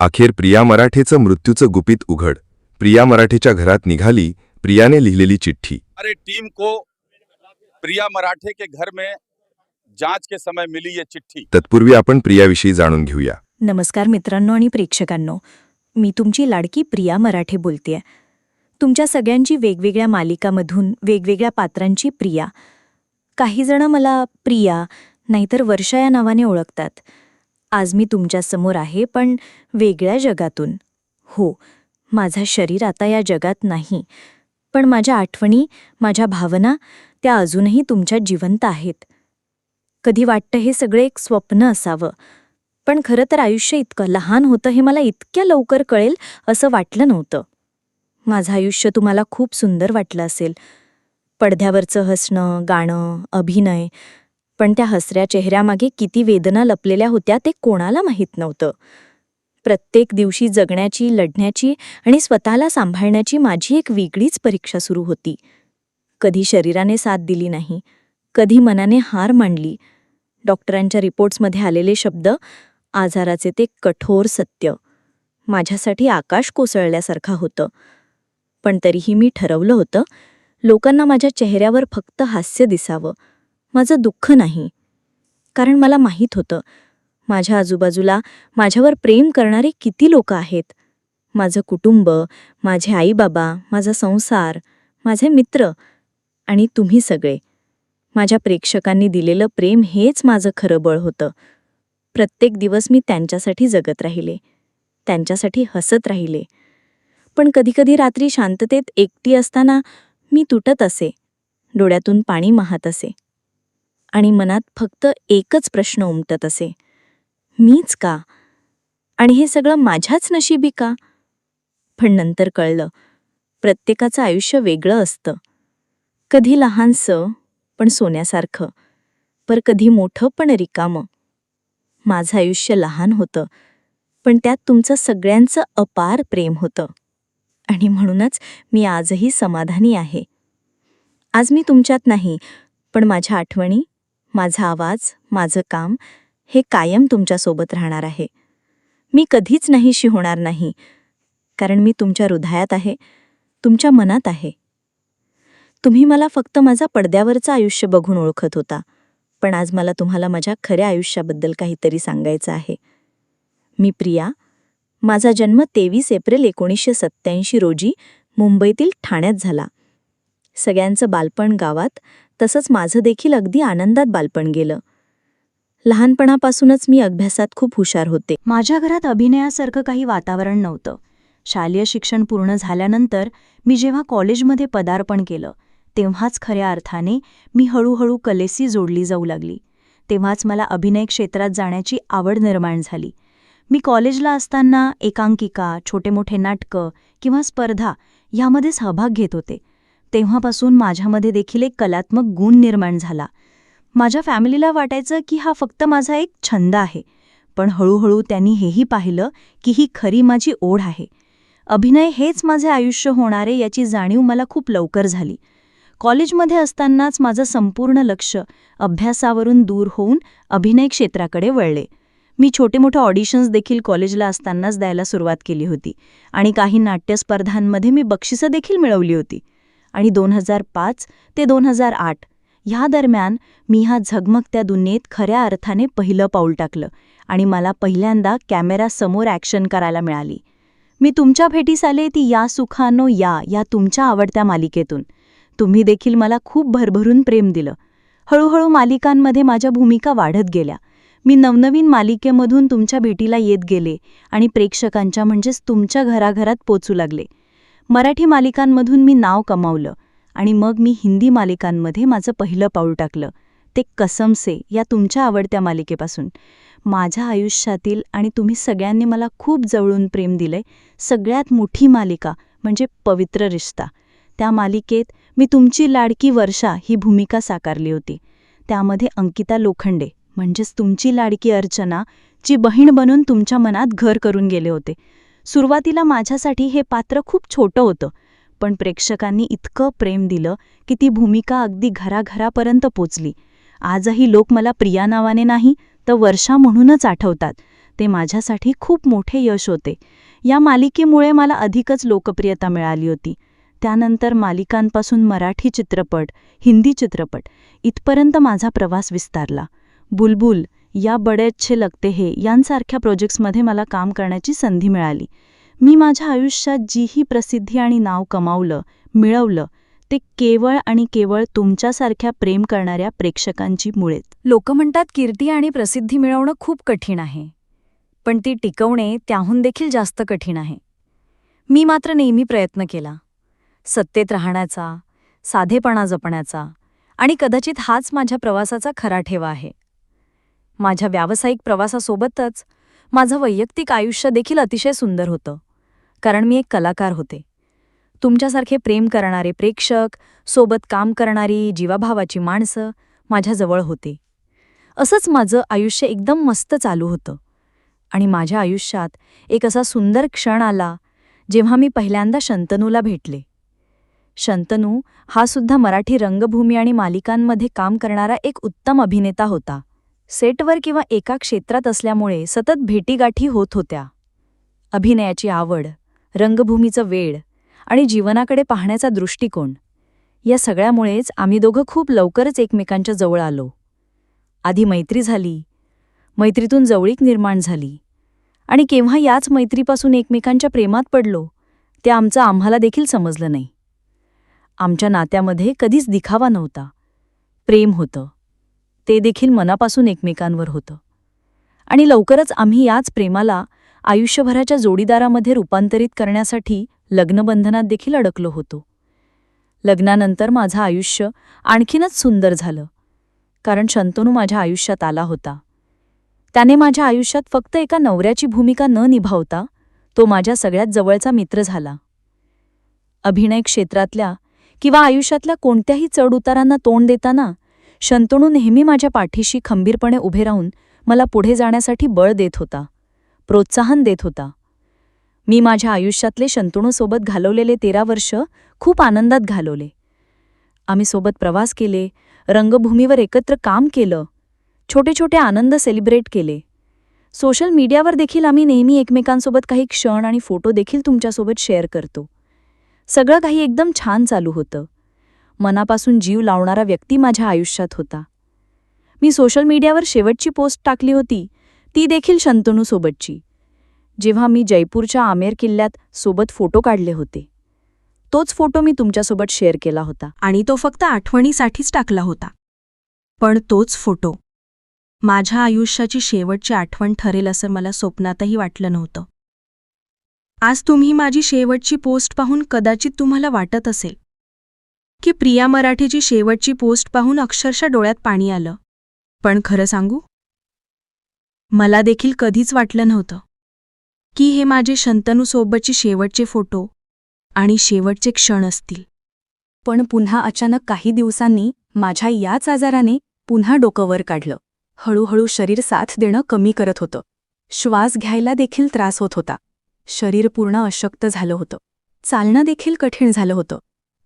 अखेर प्रिया मराठेचं मृत्यूचं गुपित उघड. प्रिया मराठेच्या घरात निघाली प्रियाने लिहिलेली चिठ्ठी. हमारे टीम को प्रिया मराठे के घर में जांच के समय मिली ये चिट्ठी। तत्पूर्वी आपण प्रियाविषयी जाणून घेऊया. नमस्कार मित्रांनो आणि प्रेक्षकांनो. मी तुमची लाडकी प्रिया मराठे बोलतेय. तुमच्या सगळ्यांची वेगवेगळ्या मालिकामधून वेगवेगळ्या पात्रांची प्रिया. काही जण मला प्रिया नाहीतर वर्षा या नावाने ओळखतात. आज मी तुमच्यासमोर आहे पण वेगळ्या जगातून. हो माझं शरीर आता या जगात नाही पण माझ्या आठवणी माझ्या भावना त्या अजूनही तुमच्या जिवंत आहेत. कधी वाटतं हे सगळं एक स्वप्न असावं पण खरं तर आयुष्य इतकं लहान होतं हे मला इतक्या लवकर कळेल असं वाटलं नव्हतं. माझं आयुष्य तुम्हाला खूप सुंदर वाटलं असेल. पडद्यावरचं हसणं गाणं अभिनय पण त्या हसऱ्या चेहऱ्यामागे किती वेदना लपलेल्या होत्या ते कोणाला माहीत नव्हतं. प्रत्येक दिवशी जगण्याची लढण्याची आणि स्वतःला सांभाळण्याची माझी एक वेगळीच परीक्षा सुरू होती. कधी शरीराने साथ दिली नाही कधी मनाने हार मांडली. डॉक्टरांच्या रिपोर्ट्समध्ये आलेले शब्द आजाराचे ते कठोर सत्य. माझ्यासाठी आकाश कोसळल्यासारखं होतं. पण तरीही मी ठरवलं होतं लोकांना माझ्या चेहऱ्यावर फक्त हास्य दिसावं. माझं दुःख नाही. कारण मला माहीत होतं माझ्या आजूबाजूला माझ्यावर प्रेम करणारे किती लोक आहेत. माझं कुटुंब माझे आईबाबा माझा संसार माझे मित्र आणि तुम्ही सगळे. माझ्या प्रेक्षकांनी दिलेलं प्रेम हेच माझं खरं बळ होतं. प्रत्येक दिवस मी त्यांच्यासाठी जगत राहिले त्यांच्यासाठी हसत राहिले. पण कधीकधी रात्री शांततेत एकटी असताना मी तुटत असे डोळ्यातून पाणी वाहत असे. आणि मनात फक्त एकच प्रश्न उमटत असे. मीच का? आणि हे सगळं माझ्याच नशिबी का? पण नंतर कळलं. प्रत्येकाचं आयुष्य वेगळं असतं. कधी लहानसं पण सोन्यासारखं. पर कधी मोठं पण रिकामं. माझं आयुष्य लहान होतं. पण त्यात तुमचं सगळ्यांचं अपार प्रेम होतं. आणि म्हणूनच मी आजही समाधानी आहे. आज मी तुमच्यात नाही पण माझ्या आठवणी माझा आवाज माझं काम हे कायम तुमच्यासोबत राहणार आहे. मी कधीच नाहीशी होणार नाही. कारण मी तुमच्या हृदयात आहे तुमच्या मनात आहे. तुम्ही मला फक्त माझा पडद्यावरचं आयुष्य बघून ओळखत होता. पण आज मला तुम्हाला माझ्या खऱ्या आयुष्याबद्दल काहीतरी सांगायचं आहे. मी प्रिया माझा जन्म तेवीस एप्रिल एकोणीसशे सत्त्याऐंशी रोजी मुंबईतील ठाण्यात झाला. सगळ्यांचं बालपण गावात तसंच माझं देखील अगदी आनंदात बालपण गेलं. लहानपणापासूनच मी अभ्यासात खूप हुशार होते. माझ्या घरात अभिनयासारखं काही वातावरण नव्हतं. शालेय शिक्षण पूर्ण झाल्यानंतर मी जेव्हा कॉलेजमध्ये पदार्पण केलं तेव्हाच खऱ्या अर्थाने मी हळूहळू कलेशी जोडली जाऊ लागली. तेव्हाच मला अभिनय क्षेत्रात जाण्याची आवड निर्माण झाली. मी कॉलेजला असताना एकांकिका छोटे मोठे नाटकं किंवा स्पर्धा ह्यामध्ये सहभाग घेत होते. तेव्हापासून माझ्यामध्ये देखील एक कलात्मक गुण निर्माण झाला. माझ्या फॅमिलीला वाटायचं की हा फक्त माझा एक छंद आहे पण हळूहळू त्यांनी हेही पाहिलं की ही खरी माझी ओढ आहे. अभिनय हेच माझे आयुष्य होणारे याची जाणीव मला खूप लवकर झाली. कॉलेजमध्ये असतानाच माझं संपूर्ण लक्ष अभ्यासावरून दूर होऊन अभिनय क्षेत्राकडे वळले. मी छोटे मोठे ऑडिशन्स देखील कॉलेजला असतानाच द्यायला सुरुवात केली होती आणि काही नाट्यस्पर्धांमध्ये मी बक्षिसं देखील मिळवली होती. आणि दोन हजार पाच ते दोन हजार आठ. ह्या दरम्यान मी ह्या झगमगत्या दुनियेत खऱ्या अर्थाने पहिलं पाऊल टाकलं आणि मला पहिल्यांदा कॅमेरासमोर ॲक्शन करायला मिळाली. मी तुमच्या भेटीस आले ती या सुखानो या या तुमच्या आवडत्या मालिकेतून. तुम्ही देखील मला खूप भरभरून प्रेम दिलं. हळूहळू मालिकांमध्ये माझ्या भूमिका वाढत गेल्या. मी नवनवीन मालिकेमधून तुमच्या भेटीला येत गेले आणि प्रेक्षकांच्या म्हणजेच तुमच्या घराघरात पोचू लागले. मराठी मालिकांमधून मी नाव कमावलं आणि मग मी हिंदी मालिकांमध्ये माझं पहिलं पाऊल टाकलं. ते कसमसे या तुमच्या आवडत्या मालिकेपासून. माझ्या आयुष्यातील आणि तुम्ही सगळ्यांनी मला खूप जवळून प्रेम दिलंय सगळ्यात मोठी मालिका म्हणजे पवित्र रिश्ता. त्या मालिकेत मी तुमची लाडकी वर्षा ही भूमिका साकारली होती. त्यामध्ये अंकिता लोखंडे म्हणजेच तुमची लाडकी अर्चना जी बहीण बनून तुमच्या मनात घर करून गेले होते. सुरुवातीला माझ्यासाठी हे पात्र खूप छोटं होतं पण प्रेक्षकांनी इतकं प्रेम दिलं की ती भूमिका अगदी घराघरापर्यंत पोचली. आजही लोक मला प्रिया नावाने नाही तर वर्षा म्हणूनच आठवतात. ते माझ्यासाठी खूप मोठे यश होते. या मालिकेमुळे मला अधिकच लोकप्रियता मिळाली होती. त्यानंतर मालिकांपासून मराठी चित्रपट हिंदी चित्रपट इथपर्यंत माझा प्रवास विस्तारला. बुलबुल या बडे अच्छे लगते हे यांसारख्या प्रोजेक्ट्समध्ये मला काम करण्याची संधी मिळाली. मी माझ्या आयुष्यात जीही प्रसिद्धी आणि नाव कमावलं मिळवलं ते केवळ आणि केवळ तुमच्यासारख्या प्रेम करणाऱ्या प्रेक्षकांची मुळेत लोक म्हणतात कीर्ती आणि प्रसिद्धी मिळवणं खूप कठीण आहे. पण ती टिकवणे त्याहून देखील जास्त कठीण आहे. मी मात्र नेहमी प्रयत्न केला. सत्तेत राहण्याचा साधेपणा जपण्याचा आणि कदाचित हाच माझ्या प्रवासाचा खरा ठेवा आहे. माझ्या व्यावसायिक प्रवासासोबतच माझं वैयक्तिक आयुष्य देखील अतिशय सुंदर होतं कारण मी एक कलाकार होते. तुमच्यासारखे प्रेम करणारे प्रेक्षक सोबत काम करणारी जीवाभावाची माणसं माझ्याजवळ होते. असंच माझं आयुष्य एकदम मस्त चालू होतं. आणि माझ्या आयुष्यात एक असा सुंदर क्षण आला जेव्हा मी पहिल्यांदा शंतनूला भेटले. शंतनू हा सुद्धा मराठी रंगभूमी आणि मालिकांमध्ये काम करणारा एक उत्तम अभिनेता होता. सेटवर किंवा एका क्षेत्रात असल्यामुळे सतत भेटीगाठी होत होत्या. अभिनयाची आवड रंगभूमीचं वेळ आणि जीवनाकडे पाहण्याचा दृष्टिकोन या सगळ्यामुळेच आम्ही दोघं खूप लवकरच एकमेकांच्या जवळ आलो. आधी मैत्री झाली मैत्रीतून जवळीक निर्माण झाली आणि केव्हा याच मैत्रीपासून एकमेकांच्या प्रेमात पडलो ते आमचं आम्हाला देखील समजलं नाही. आमच्या नात्यामध्ये कधीच दिखावा नव्हता. प्रेम होतं. ते देखील मनापासून एकमेकांवर होतं. आणि लवकरच आम्ही याच प्रेमाला आयुष्यभराच्या जोडीदारामध्ये रूपांतरित करण्यासाठी लग्नबंधनात देखील अडकलो होतो. लग्नानंतर माझं आयुष्य आणखीनच सुंदर झालं. कारण शंतनू माझ्या आयुष्यात आला होता. त्याने माझ्या आयुष्यात फक्त एका नवऱ्याची भूमिका न निभावता तो माझ्या सगळ्यात जवळचा मित्र झाला. अभिनय क्षेत्रातल्या किंवा आयुष्यातल्या कोणत्याही चढउतारांना तोंड देताना शंतणू नेहमी माझ्या पाठीशी खंबीरपणे उभे राहून मला पुढे जाण्यासाठी बळ देत होता प्रोत्साहन देत होता. मी माझ्या आयुष्यातले शंतणूसोबत घालवलेले तेरा वर्ष खूप आनंदात घालवले. आम्ही सोबत प्रवास केले रंगभूमीवर एकत्र काम केलं छोटे छोटे आनंद सेलिब्रेट केले. सोशल मीडियावर देखील आम्ही नेहमी एकमेकांसोबत काही क्षण आणि फोटो देखील तुमच्यासोबत शेअर करतो. सगळं काही एकदम छान चालू होतं. मनापासून जीव लावणारा व्यक्ती माझ्या आयुष्यात होता. मी सोशल मीडियावर शेवटची पोस्ट टाकली होती ती देखील शंतनूसोबतची जेव्हा मी जयपूरच्या आमेर किल्ल्यात सोबत फोटो काढले होते. तोच फोटो मी तुमच्यासोबत शेअर केला होता. आणि तो फक्त आठवणीसाठीच टाकला होता. पण तोच फोटो माझ्या आयुष्याची शेवटची आठवण ठरेल असं मला स्वप्नातही वाटलं नव्हतं. आज तुम्ही माझी शेवटची पोस्ट पाहून कदाचित तुम्हाला वाटत असेल. की प्रिया मराठीची शेवटची पोस्ट पाहून अक्षरशः डोळ्यात पाणी आलं. पण खरं सांगू? मला देखील कधीच वाटलं नव्हतं. की हे माझे शंतनूसोबतचे शेवटचे फोटो आणि शेवटचे क्षण असतील. पण पुन्हा अचानक काही दिवसांनी माझ्या याच आजाराने पुन्हा डोकं वर काढलं. हळूहळू शरीर साथ देणं कमी करत होतं. श्वास घ्यायला देखील त्रास होत होता. शरीर पूर्ण अशक्त झालं होतं. चालणं देखील कठीण झालं होतं.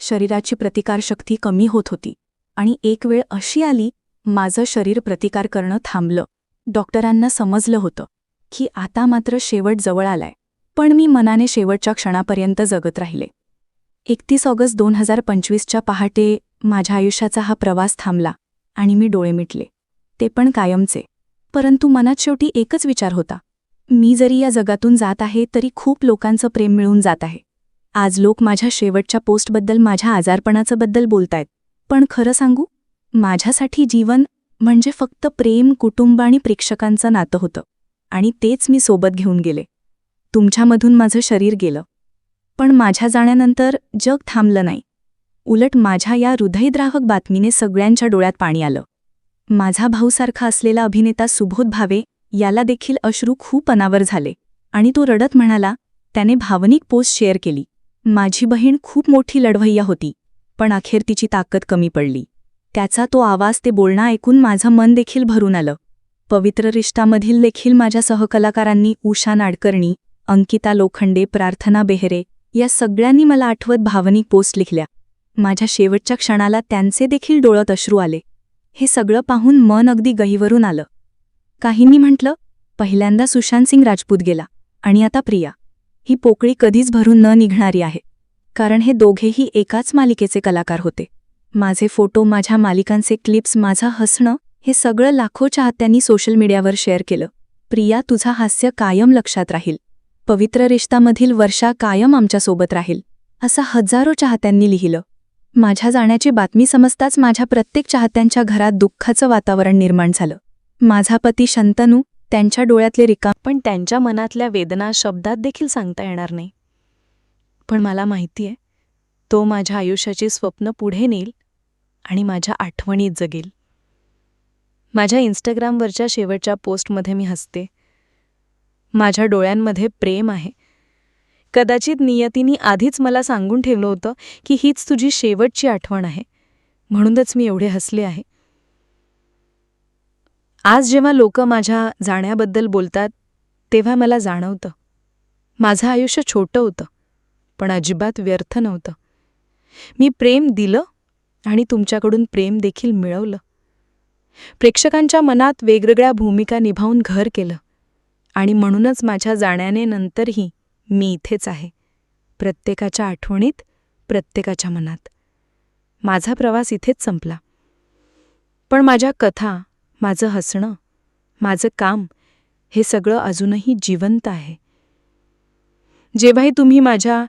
शरीराची प्रतिकारशक्ती कमी होत होती आणि एक वेळ अशी आली माझं शरीर प्रतिकार करणं थांबलं. डॉक्टरांना समजलं होतं की आता मात्र शेवट जवळ आलाय पण मी मनाने शेवटच्या क्षणापर्यंत जगत राहिले. एकतीस ऑगस्ट दोन हजार पंचवीसच्या पहाटे माझ्या आयुष्याचा हा प्रवास थांबला आणि मी डोळे मिटले. ते पण कायमचे. परंतु मनात शेवटी एकच विचार होता. मी जरी या जगातून जात आहे तरी खूप लोकांचं प्रेम मिळून जात आहे. आज लोक माझ्या शेवटच्या पोस्टबद्दल माझ्या आजारपणाचं बद्दल बोलतायत. पण खरं सांगू माझ्यासाठी जीवन म्हणजे फक्त प्रेम कुटुंब आणि प्रेक्षकांचं नातं होतं. आणि तेच मी सोबत घेऊन गेले. तुमच्यामधून माझं शरीर गेलं. पण माझ्या जाण्यानंतर जग थांबलं नाही. उलट माझ्या या हृदयद्राहक बातमीने सगळ्यांच्या डोळ्यात पाणी आलं. माझा भाऊसारखा असलेला अभिनेता सुबोध भावे याला देखील अश्रू खूप अनावर झाले. आणि तो रडत म्हणाला त्याने भावनिक पोस्ट शेअर केली. माझी बहीण खूप मोठी लढवय्या होती पण अखेर तिची ताकद कमी पडली. त्याचा तो आवाज ते बोलणं ऐकून माझं मन देखील भरून आलं. पवित्र रिश्तामधील देखील माझ्या सहकलाकारांनी उषा नाडकर्णी अंकिता लोखंडे प्रार्थना बेहरे या सगळ्यांनी मला आठवत भावनिक पोस्ट लिखल्या माझ्या शेवटच्या क्षणाला त्यांचे देखील डोळत अश्रू आले. हे सगळं पाहून मन अगदी गहीवरून आलं. काहींनी म्हटलं पहिल्यांदा सुशांत सिंग राजपूत गेला आणि आता प्रिया. ही पोकळी कधीच भरून न निघणारी आहे. कारण हे दोघेही एकाच मालिकेचे कलाकार होते. माझे फोटो माझ्या मालिकांचे क्लिप्स माझं हसणं हे सगळं लाखो चाहत्यांनी सोशल मीडियावर शेअर केलं. प्रिया तुझा हास्य कायम लक्षात राहील. पवित्र रिश्तामधील वर्षा कायम आमच्यासोबत राहील. असं हजारो चाहत्यांनी लिहिलं. माझ्या जाण्याची बातमी समजताच माझ्या प्रत्येक चाहत्यांच्या घरात दुःखाचं वातावरण निर्माण झालं. माझा पती शंतनू त्यांच्या डोळ्यातले रिकाम पण त्यांच्या मनातल्या वेदना शब्दात देखील सांगता येणार नाही. पण मला माहितीये तो माझ्या आयुष्याची स्वप्न पुढे नेईल आणि माझ्या आठवणीत जगेल. माझ्या इंस्टाग्रामवरच्या शेवटच्या पोस्टमध्ये मी हसते. माझ्या डोळ्यांमध्ये प्रेम आहे. कदाचित नियतीने आधीच मला सांगून ठेवलं होतं की हीच तुझी शेवटची आठवण आहे. म्हणूनच मी एवढे हसले आहे. आज जेव्हा लोक माझ्या जाण्याबद्दल बोलतात तेव्हा मला जाणवतं. माझं आयुष्य छोटं होतं पण अजिबात व्यर्थ नव्हतं. मी प्रेम दिलं आणि तुमच्याकडून प्रेम देखील मिळवलं. प्रेक्षकांच्या मनात वेगवेगळ्या भूमिका निभावून घर केलं आणि म्हणूनच माझ्या जाण्याने नंतरही मी इथेच आहे प्रत्येकाच्या आठवणीत प्रत्येकाच्या मनात. माझा प्रवास इथेच संपला. पण माझ्या कथा माझं हसणं माझं काम हे सगळं अजूनही जिवंत आहे. जेव्हाही तुम्ही माझ्या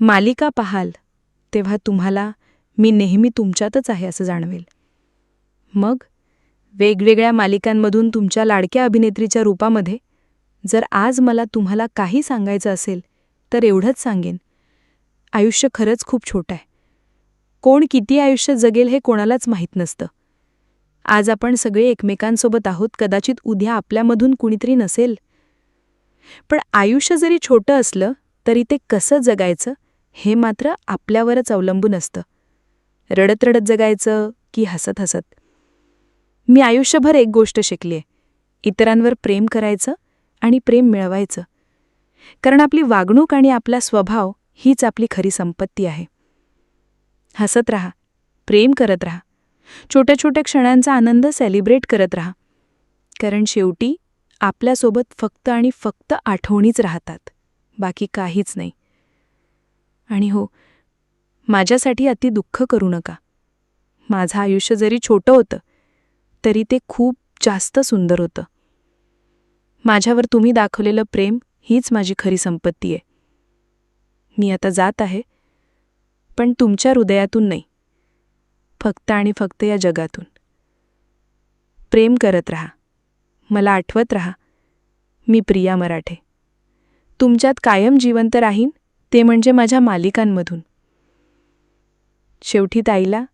मालिका पाहाल तेव्हा तुम्हाला मी नेहमी तुमच्यातच आहे असं जाणवेल. मग वेगवेगळ्या मालिकांमधून तुमच्या लाडक्या अभिनेत्रीच्या रूपामध्ये जर आज मला तुम्हाला काही सांगायचं असेल तर एवढंच सांगेन. आयुष्य खरंच खूप छोटं आहे. कोण किती आयुष्य जगेल हे कोणालाच माहीत नसतं. आज आपण सगळे एकमेकांसोबत आहोत कदाचित उद्या आपल्यामधून कुणीतरी नसेल. पण आयुष्य जरी छोटं असलं तरी ते कसं जगायचं हे मात्र आपल्यावरच अवलंबून असतं. रडत रडत जगायचं की हसत हसत मी आयुष्यभर एक गोष्ट शिकलीय. इतरांवर प्रेम करायचं आणि प्रेम मिळवायचं. कारण आपली वागणूक आणि आपला स्वभाव हीच आपली खरी संपत्ती आहे. हसत राहा प्रेम करत राहा. छोट्या छोट्या क्षणांचा आनंद सेलिब्रेट करत राहा. कारण शेवटी आपल्यासोबत फक्त आणि फक्त आठवणीच राहतात. बाकी काहीच नाही. आणि हो माझ्यासाठी अति दुःख करू नका. माझं आयुष्य जरी छोटं होतं तरी ते खूप जास्त सुंदर होतं. माझ्यावर तुम्ही दाखवलेलं प्रेम हीच माझी खरी संपत्ती आहे. मी आता जात आहे पण तुमच्या हृदयातून नाही. फक्त आणि फक्त या जगातून. प्रेम करत राहा. मला आठवत राहा मी प्रिया मराठे. तुमच्यात कायम जिवंत राहीन ते म्हणजे माझ्या मालिकांमधून. शेवटी ताईला